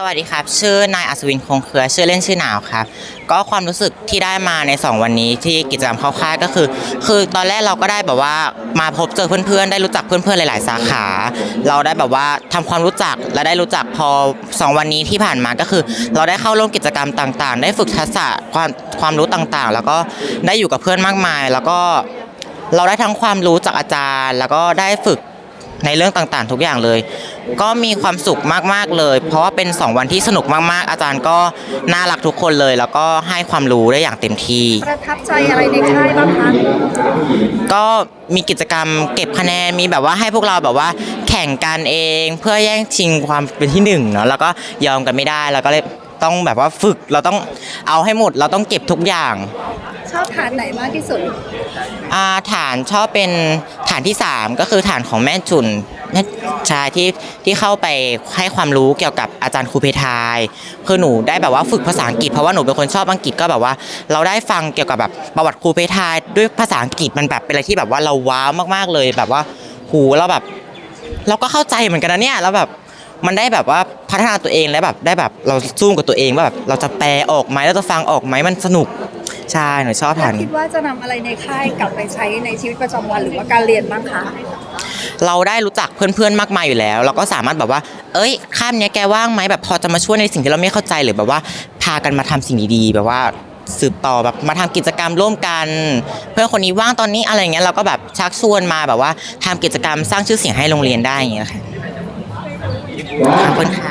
สวัสดีครับ ชื่อนายอัศวินคงเครือ ชื่อเล่นชื่อหนาวครับ ก็ความรู้สึกที่ได้มาใน 2 วันนี้ที่กิจกรรมเข้าค่ายก็คือ คือตอนแรกเราก็ได้แบบว่ามาพบเจอเพื่อนๆ ได้รู้จักเพื่อนๆ หลาย ๆ สาขา เราได้แบบว่าทำความรู้จักและได้รู้จักพอ 2 วันนี้ที่ผ่านมาก็คือ เราได้เข้าร่วมกิจกรรมต่างๆ ได้ฝึกทักษะความความรู้ต่างๆ แล้วก็ได้อยู่กับเพื่อนมากมาย แล้วก็เราได้ทั้งความรู้จากอาจารย์ แล้วก็ได้ฝึก ในเรื่องต่างๆ ทุกอย่างเลย ก็มีความสุขมากๆเลย เพราะว่าเป็น 2 วันที่สนุกมากๆ อาจารย์ก็น่ารักทุกคนเลย แล้วก็ให้ความรู้ได้อย่างเต็มที่ ประทับใจอะไรในค่ายบ้างคะก็มีกิจกรรมเก็บคะแนนมีแบบว่าให้พวกเราแบบว่าแข่งกันเองเพื่อแย่งชิงความเป็นที่หนึ่งเนาะแล้วก็ยอมกันไม่ได้แล้วก็เลยต้องแบบว่าฝึกเราต้องเอาให้หมดเราต้องเก็บทุกอย่าง ชอบฐานไหนมากที่สุด อ่าฐานชอบเป็นฐานที่ 3 ก็คือฐานของแม่จุนแม่ชายที่ที่เข้าไปให้ความรู้เกี่ยวกับอาจารย์ครูเพทายคือหนูได้แบบว่าฝึกภาษาอังกฤษเพราะว่าหนูเป็นคนชอบอังกฤษก็แบบว่า เราได้ฟังเกี่ยวกับแบบประวัติครูเพทายด้วยภาษาอังกฤษมันแบบเป็นอะไรที่แบบว่าเราว้าวมากๆเลยแบบว่าหูเราแบบ เราก็เข้าใจเหมือนกันนะเนี่ยแล้วแบบมันได้แบบว่าพัฒนาตัวเองและแบบได้แบบเราสู้กับตัวเองว่าแบบเราจะแปลออกไหมเราจะฟังออกไหมมันสนุก ใช่หนูชอบฐานนี้คิดว่าจะนำอะไรในค่ายกลับไปใช้ในชีวิตประจำวันหรือว่าการเรียนบ้างคะ เราได้รู้จักเพื่อนๆ มากมายอยู่แล้ว เราก็สามารถแบบว่า เอ้ยข้ามเนี้ยแกว่างไหมแบบพอจะมาช่วยในสิ่งที่เราไม่เข้าใจหรือแบบว่า พากันมาทำสิ่งดีๆ แบบว่าสืบต่อแบบมาทำกิจกรรมร่วมกัน เพื่อนคนนี้ว่างตอนนี้อะไรเงี้ยเราก็แบบชักชวนมาแบบว่าทำกิจกรรมสร้างชื่อเสียงให้โรงเรียนได้อย่างเงี้ยค่ะขอบคุณค่ะ